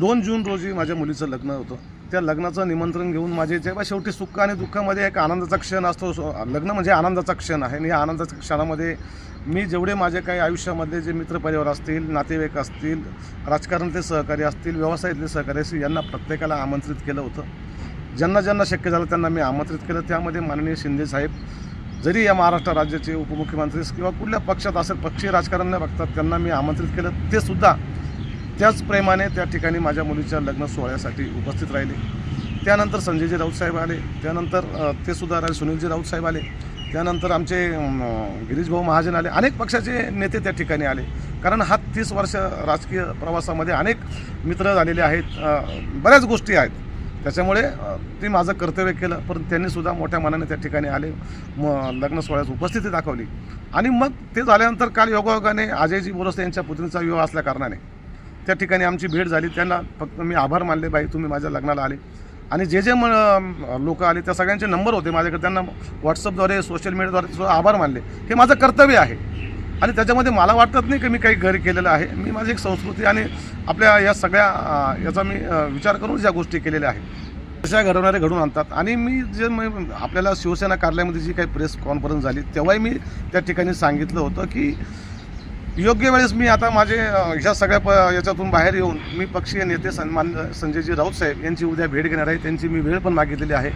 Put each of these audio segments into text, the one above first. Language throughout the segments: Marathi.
दोन जून रोजी माझ्या मुलीचं लग्न होतं. त्या लग्नाचं निमंत्रण घेऊन माझे जेव्हा शेवटी सुख आणि दुःखामध्ये एक आनंदाचा क्षण असतो लग्न म्हणजे आनंदाचा क्षण आहे. आणि या आनंदाच्या क्षणामध्ये मी जेवढे माझे काही आयुष्यामधले जे मित्रपरिवार असतील नातेवाईक असतील राजकारणातले सहकारी असतील व्यवसायातले सहकारी असतील यांना प्रत्येकाला आमंत्रित केलं होतं. ज्यांना ज्यांना शक्य झालं त्यांना मी आमंत्रित केलं. त्यामध्ये माननीय शिंदे साहेब जरी या महाराष्ट्र राज्याचे उपमुख्यमंत्री किंवा कुठल्या पक्षात असेल पक्षीय राजकारण न बघतात त्यांना मी आमंत्रित केलं. ते सुद्धा त्याच प्रेमाने त्या ठिकाणी माझ्या मुलीच्या लग्न सोहळ्यासाठी उपस्थित राहिले. त्यानंतर संजयजी राऊत साहेब आले. त्यानंतर ते सुद्धा राहिले सुनीलजी राऊत साहेब आले. त्यानंतर आमचे गिरीशभाऊ महाजन आले. अनेक पक्षाचे नेते त्या ठिकाणी आले. कारण हा तीस वर्ष राजकीय प्रवासामध्ये अनेक मित्र झालेले आहेत. बऱ्याच गोष्टी आहेत. त्याच्यामुळे ते माझं कर्तव्य केलं. परंतु त्यांनी सुद्धा मोठ्या मनाने त्या ठिकाणी आले. म लग्न सोहळ्यास उपस्थिती दाखवली. आणि मग ते झाल्यानंतर काल योगायोगाने अजयजी बोरस यांच्या पुत्रीचा विवाह असल्या कारणाने त्या ठिकाणी आमची भेट झाली. त्यांना फक्त मी आभार मानले बाई तुम्ही माझ्या लग्नाला आले. आणि जे जे म लोक आले त्या सगळ्यांचे नंबर होते माझ्याकडे. त्यांना व्हॉट्सअपद्वारे सोशल मीडियाद्वारे सुद्धा आभार मानले. हे माझं कर्तव्य आहे. आणि त्याच्यामध्ये मला वाटत नाही की मी काही घर केलेलं आहे. मी माझी एक संस्कृती आणि आपल्या या सगळ्या याचा मी विचार करून ज्या गोष्टी केलेल्या आहेत तशा घडवणारे घडून आणतात. आणि मी जे आपल्याला शिवसेना कार्यालयामध्ये जी काही प्रेस कॉन्फरन्स झाली तेव्हाही मी त्या ठिकाणी सांगितलं होतं की योग्य वेळेस मी आता माझे ह्या सगळ्या प याच्यातून बाहेर येऊन मी पक्षीय नेते सन्मान संजयजी राऊत साहेब यांची उद्या भेट घेणार आहे. त्यांची मी वेळ पण मागितलेली आहे.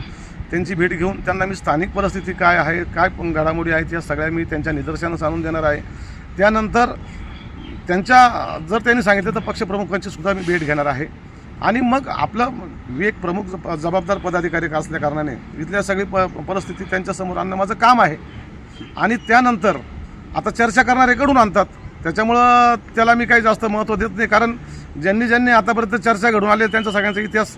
त्यांची भेट घेऊन त्यांना मी स्थानिक परिस्थिती काय आहे काय पण घडामोडी आहेत या सगळ्या मी त्यांच्या निदर्शनास आणून देणार आहे. त्यानंतर त्यांच्या जर त्यांनी सांगितलं तर पक्षप्रमुखांची सुद्धा मी भेट घेणार आहे. आणि मग आपलं मी एक प्रमुख ज- जबाबदार पदाधिकारी असल्या कारणाने इथल्या सगळी प परिस्थिती त्यांच्यासमोर आणणं माझं काम आहे. आणि त्यानंतर आता चर्चा करणारे कडून आणतात. त्याच्यामुळं त्याला मी काही जास्त महत्त्व देत नाही. कारण ज्यांनी ज्यांनी आतापर्यंत चर्चा घडून आले त्यांचा सगळ्यांचा इतिहास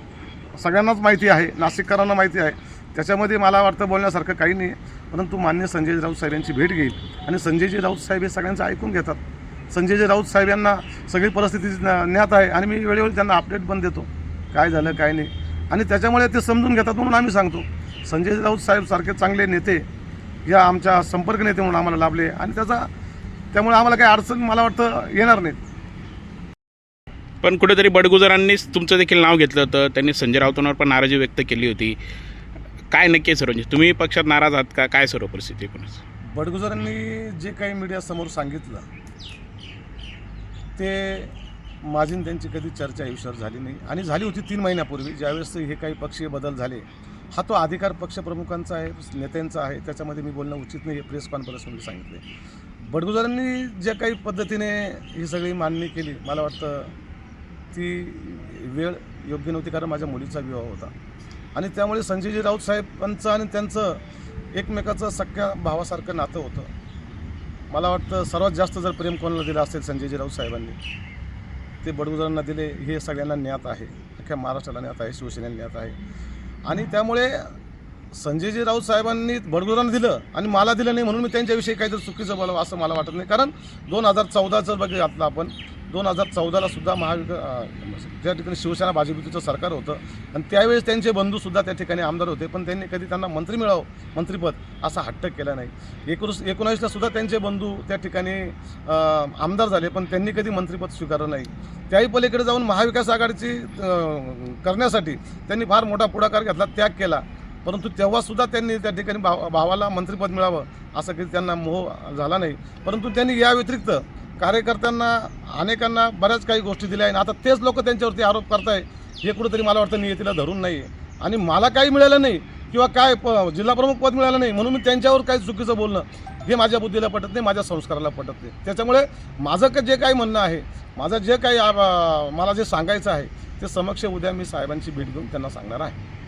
सगळ्यांनाच माहिती आहे नाशिककरांना माहिती आहे. त्याच्यामध्ये मला वाटतं बोलण्यासारखं काही नाही. परंतु मान्य संजय राऊत साहेब यांची भेट घेईल. आणि संजयजी राऊत साहेब हे सगळ्यांचं ऐकून घेतात. संजयजी राऊत साहेब यांना सगळी परिस्थिती ज्ञात आहे. आणि मी वेळोवेळी त्यांना अपडेट पण देतो. काय झालं काय नाही. आणि त्याच्यामुळे ते समजून घेतात म्हणून आम्ही सांगतो. संजय राऊत साहेब सारखे चांगले नेते या आमच्या संपर्क नेते म्हणून आम्हाला लाभले. आणि त्याचा त्यामुळे आम्हाला काही अडचण मला वाटतं येणार नाहीत. पण कुठेतरी बडगुजरांनीच तुमचं देखील नाव घेतलं होतं. त्यांनी संजय राऊतांवर पण नाराजी व्यक्त केली होती. काय नक्की आहे सर्व तुम्ही पक्षात नाराज आहात का? काय सर्व परिस्थिती एकूणच बडगुजरांनी जे काही मीडियासमोर सांगितलं ते माझी आणि त्यांची कधी चर्चा आयुष्यात झाली नाही. आणि झाली होती तीन महिन्यापूर्वी. ज्यावेळेस हे काही पक्षीय बदल झाले हा तो अधिकार पक्षप्रमुखांचा आहे नेत्यांचा आहे. त्याच्यामध्ये मी बोलणं उचित नाही हे प्रेस कॉन्फरन्समध्ये सांगितले बडगुजरांनी ज्या काही पद्धतीने ही सगळी मांडणी केली मला वाटतं ती वेळ योग्य नव्हती कारण माझ्या मुलीचा विवाह होता. आणि त्यामुळे संजयजी राऊत साहेबांचं आणि त्यांचं एकमेकाचं सख्या भावासारखं नातं होतं. मला वाटतं सर्वात जास्त जर प्रेम कोणाला दिलं असेल संजयजी राऊत साहेबांनी ते बडगुजरांना दिले हे सगळ्यांना ज्ञात आहे. अख्ख्या महाराष्ट्राला ज्ञात आहे शिवसेनेला ज्ञात आहे. आणि त्यामुळे संजयजी राऊत साहेबांनी बडगुजरांना दिलं आणि मला दिलं नाही म्हणून मी त्यांच्याविषयी काहीतरी चुकीचं बोलावं असं मला वाटत नाही. कारण दोन हजार चौदाचं बघितलं आपण. दोन हजार चौदाला सुद्धा महाविक ज्या ठिकाणी शिवसेना भाजपचं सरकार होतं आणि त्यावेळेस त्यांचे बंधूसुद्धा त्या ठिकाणी आमदार होते. पण त्यांनी कधी त्यांना मंत्री मिळावं मंत्रीपद असा हट्ट केला नाही. एकोणीस एकोणावीसला सुद्धा त्यांचे बंधू त्या ठिकाणी आमदार झाले पण त्यांनी कधी मंत्रीपद स्वीकारलं नाही. त्याही पलीकडे जाऊन महाविकास आघाडीची करण्यासाठी त्यांनी फार मोठा पुढाकार घेतला त्याग केला. परंतु तेव्हासुद्धा त्यांनी त्या ठिकाणी भाव भावाला मंत्रिपद मिळावं असं काही त्यांना मोह झाला नाही. परंतु त्यांनी या व्यतिरिक्त कार्यकर्त्यांना अनेकांना बऱ्याच काही गोष्टी दिल्या आहेत. आता तेच लोक त्यांच्यावरती आरोप करताय. हे कुठेतरी मला वाटतं नियतीला धरून नाही आणि मला काही मिळालं नाही किंवा काय प जिल्हाप्रमुख पद मिळालं नाही म्हणून मी त्यांच्यावर काही चुकीचं बोलणं हे माझ्या बुद्धीला पटत नाही माझ्या संस्काराला पटत नाही. त्याच्यामुळे माझं का जे काही म्हणणं आहे माझं जे काही मला जे सांगायचं आहे ते समक्ष उद्या मी साहेबांची भेट घेऊन त्यांना सांगणार आहे.